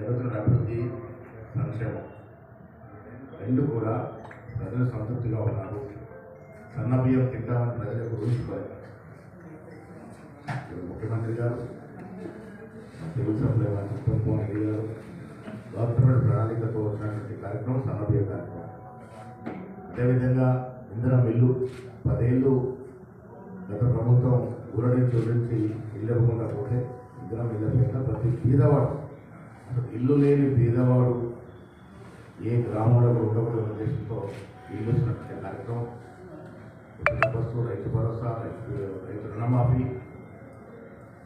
జరుగుతున్న అభివృద్ధి సంక్షేమం. రెండు కూడా ప్రజలు సంతృప్తిగా ఉన్నారు. సన్నబియ్యం తింటామని ప్రజలకు ఊహించుకోలేదు ముఖ్యమంత్రి గారు తెలుగు సభ్యులు చంద్రబాబు రెడ్డి గారు గవర్నమెంట్ ప్రణాళికతో వచ్చినటువంటి కార్యక్రమం సన్నబియ్య కార్యక్రమం. అదేవిధంగా ఇంధన బిల్లు పదేళ్ళు గత ప్రభుత్వం ఊరడించి ఊరించి ఇల్లు ఇవ్వకుండా పోతే ఇంధనం ఇళ్ళ ప్రతి పేదవాడు ఇల్లు లేని పేదవాడు ఏ గ్రామంలో ఉండకూడదు ఉద్దేశంతో ఇల్లు ఇచ్చినటువంటి కార్యక్రమం. రైతు భరోసా రైతు రైతు రుణమాఫీ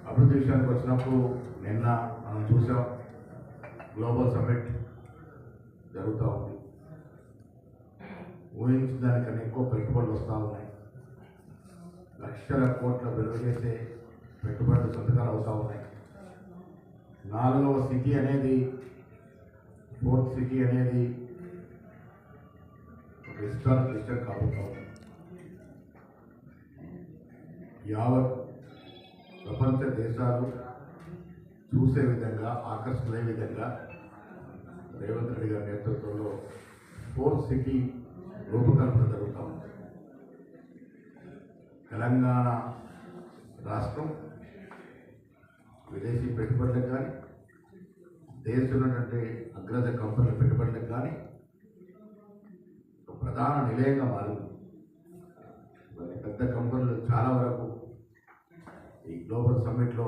అభివృద్ధి విషయానికి వచ్చినప్పుడు నిన్న మనం చూసాం గ్లోబల్ సమ్మిట్ జరుగుతూ ఉంది. ఊహించిన దానికన్నా ఎక్కువ పెట్టుబడులు వస్తూ ఉన్నాయి. లక్షల కోట్ల విలువ చేసే పెట్టుబడులు సంతకాలు అవుతూ ఉన్నాయి. నాలుగవ సిటీ అనేది ఫోర్త్ సిటీ అనేది ఒక హిస్టారిక్ డిస్ట్రిక్ట్ కాబోతా యావత్ ప్రపంచ దేశాలు చూసే విధంగా ఆకర్షించే విధంగా రేవంత్ రెడ్డి గారి నేతృత్వంలో ఫోర్త్ సిటీ రూపకల్పన జరుగుతూ ఉంది. తెలంగాణ రాష్ట్రం విదేశీ పెట్టుబడులకు కానీ దేశంలో ఉన్నటువంటి అగ్రజ కంపెనీల పెట్టుబడులకు కానీ ఒక ప్రధాన నిలయంగా మారింది. మరి పెద్ద కంపెనీలు చాలా వరకు ఈ గ్లోబల్ సమ్మిట్లో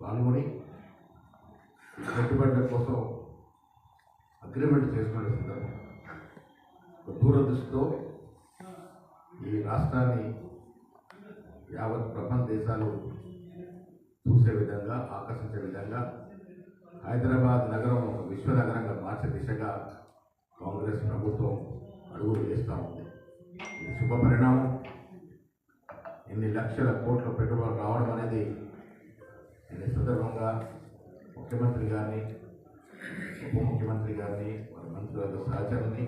పాల్గొని ఈ పెట్టుబడుల కోసం అగ్రిమెంట్ చేసుకునే సందర్భం. దూరదృష్టితో ఈ రాష్ట్రాన్ని యావత్ ప్రపంచ దేశాలు చూసే విధంగా ఆకర్షించే విధంగా హైదరాబాద్ నగరం ఒక విశ్వ నగరంగా మార్చే దిశగా కాంగ్రెస్ ప్రభుత్వం అడుగులు వేస్తూ ఉంది. ఇది శుభ పరిణామం. ఇన్ని లక్షల కోట్ల పెట్టుబడులు రావడం అనేది ఈ సందర్భంగా ముఖ్యమంత్రి గారిని ఉప ముఖ్యమంత్రి గారిని వారి మంత్రుల సహచరుని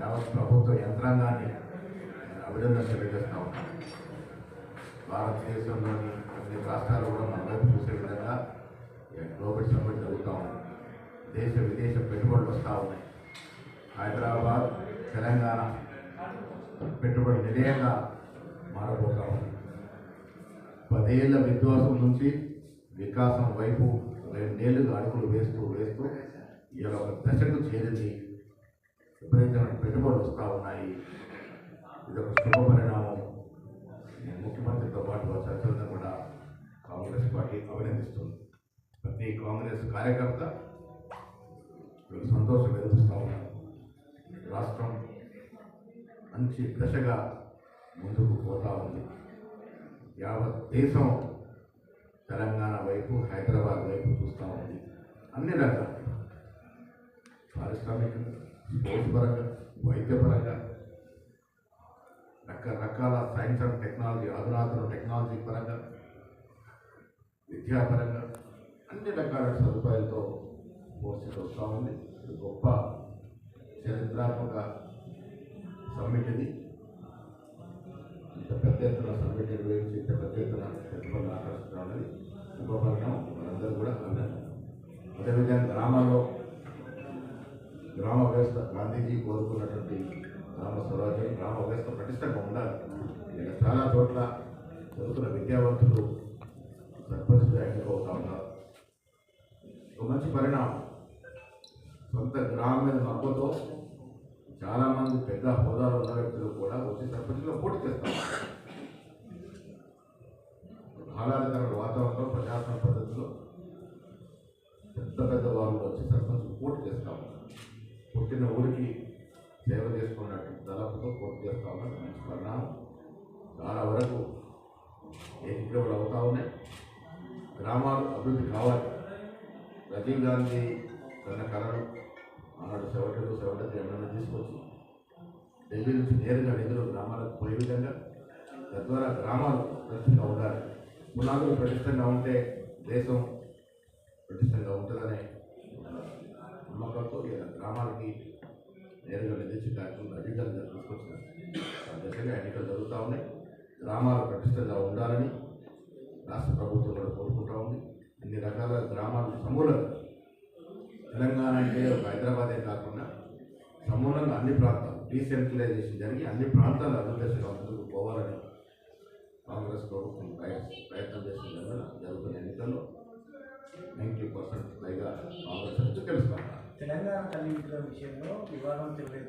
యావత్ ప్రభుత్వ యంత్రాంగాన్ని అభినందన తెలియజేస్తా ఉన్నాను. భారతదేశంలోని అన్ని రాష్ట్రాలు కూడా మన వైపు చూసే విధంగా గ్లోబల్ సమ్మిట్ జరుగుతూ ఉంది. దేశ విదేశ పెట్టుబడులు వస్తూ ఉన్నాయి. హైదరాబాద్ తెలంగాణ పెట్టుబడి నిలయంగా మారబోతా ఉంది. పదేళ్ళ విధ్వాసం నుంచి వికాసం వైపు రెండేళ్ళుగా అడుగులు వేస్తూ వేస్తూ ఇలా ఒక దశకు చేరింది. విపరీతమైన పెట్టుబడులు వస్తూ ఉన్నాయి ఇది ఒక శుభ పరిణామం ముఖ్యమంత్రితో పాటు వారి కూడా కాంగ్రెస్ పార్టీ అభినందిస్తుంది ప్రతి కాంగ్రెస్ కార్యకర్త సంతోషం వెలుపుస్తూ ఉన్నారు. రాష్ట్రం మంచి దశగా ముందుకు పోతా ఉంది. యావత్ దేశం తెలంగాణ వైపు హైదరాబాద్ వైపు చూస్తూ ఉంది. అన్ని రకాలు పారిశ్రామికంగా స్పోర్ట్స్ పరంగా వైద్యపరంగా రకరకాల సైన్స్ అండ్ టెక్నాలజీ అధునాతన టెక్నాలజీ పరంగా విద్యాపరంగా అన్ని రకాల సదుపాయాలతో పోస్ట్ వస్తూ ఉంది. ఇది గొప్ప చరిత్రాత్మక సమ్మిట్ ఇది. ఇంత పెద్ద ఎత్తున సమ్మిట్ నిర్వహించి ఇంత పెద్ద ఎత్తున ప్రతిఫలం ఆకర్షించాలని అనేది మనందరూ కూడా అభినందన అదేవిధంగా గ్రామాల్లో గ్రామ వ్యవస్థ గాంధీజీ కోరుకున్నటువంటి గ్రామ స్వరాజ్యం గ్రామ వ్యవస్థ పటిష్టంగా ఉండాలి. ఇలా చాలా చోట్ల చదువుతున్న విద్యావంతులు సర్పంచ్గా అవుతా ఉన్నారు. ఒక మంచి పరిణామం. సొంత గ్రామం మీద చాలామంది పెద్ద హోదాలో ఉన్న వ్యక్తులు కూడా వచ్చి సర్పంచ్లో పోటీ చేస్తారు. ఆహ్లాదకరమైన వాతావరణంలో ప్రజాస్వామ్య పద్ధతిలో పెద్ద పెద్ద వాళ్ళు వచ్చి సర్పంచ్ పోటీ చేస్తా ఉన్నారు. పుట్టిన ఊరికి సేవ చేసుకున్నట్టు తలపుతో పోటీ చేస్తా ఉన్నారు మంచి పరిణామం. చాలా వరకు ఏకీకృతులు అవుతా ఉన్నాయి? గ్రామాలు అభివృద్ధి కావాలి. రాజీవ్ గాంధీ తన కళను ఆనాడు సెవెంటీ టూ సెవెంటీ త్రీ తీసుకొచ్చి ఢిల్లీ నుంచి నేరుగా నిధులు గ్రామాలకు పోయే విధంగా తద్వారా గ్రామాలు ప్రతిష్టంగా ఉండాలి. పునాదులు ప్రతిష్టంగా ఉంటే దేశం ప్రతిష్టంగా ఉంటుందనే నమ్మకంతో గ్రామాలకి నేరుగా నిధించే కార్యక్రమం అధికారులు తీసుకొచ్చారు ఆ దశగా ఎన్నికలు జరుగుతూ ఉన్నాయి గ్రామాలు పటిష్టంగా ఉండాలని రాష్ట్ర ప్రభుత్వం కూడా కోరుకుంటా ఉంది. అన్ని రకాల గ్రామాలు సమూలంగా తెలంగాణ అంటే ఒక హైదరాబాదే కాకుండా సమూలంగా అన్ని ప్రాంతాలు డీసెంట్రలైజేషన్ జరిగి అన్ని ప్రాంతాలు అభివృద్ధి అందరూ ముందుకు పోవాలని కాంగ్రెస్ ప్రభుత్వం ప్రయత్నం చేసిన జరుగుతున్న ఎన్నికల్లో నైంటీ పర్సెంట్ పైగా కాంగ్రెస్ నుంచి తెలంగాణ తల్లి విషయంలో వివాదం తెలియదు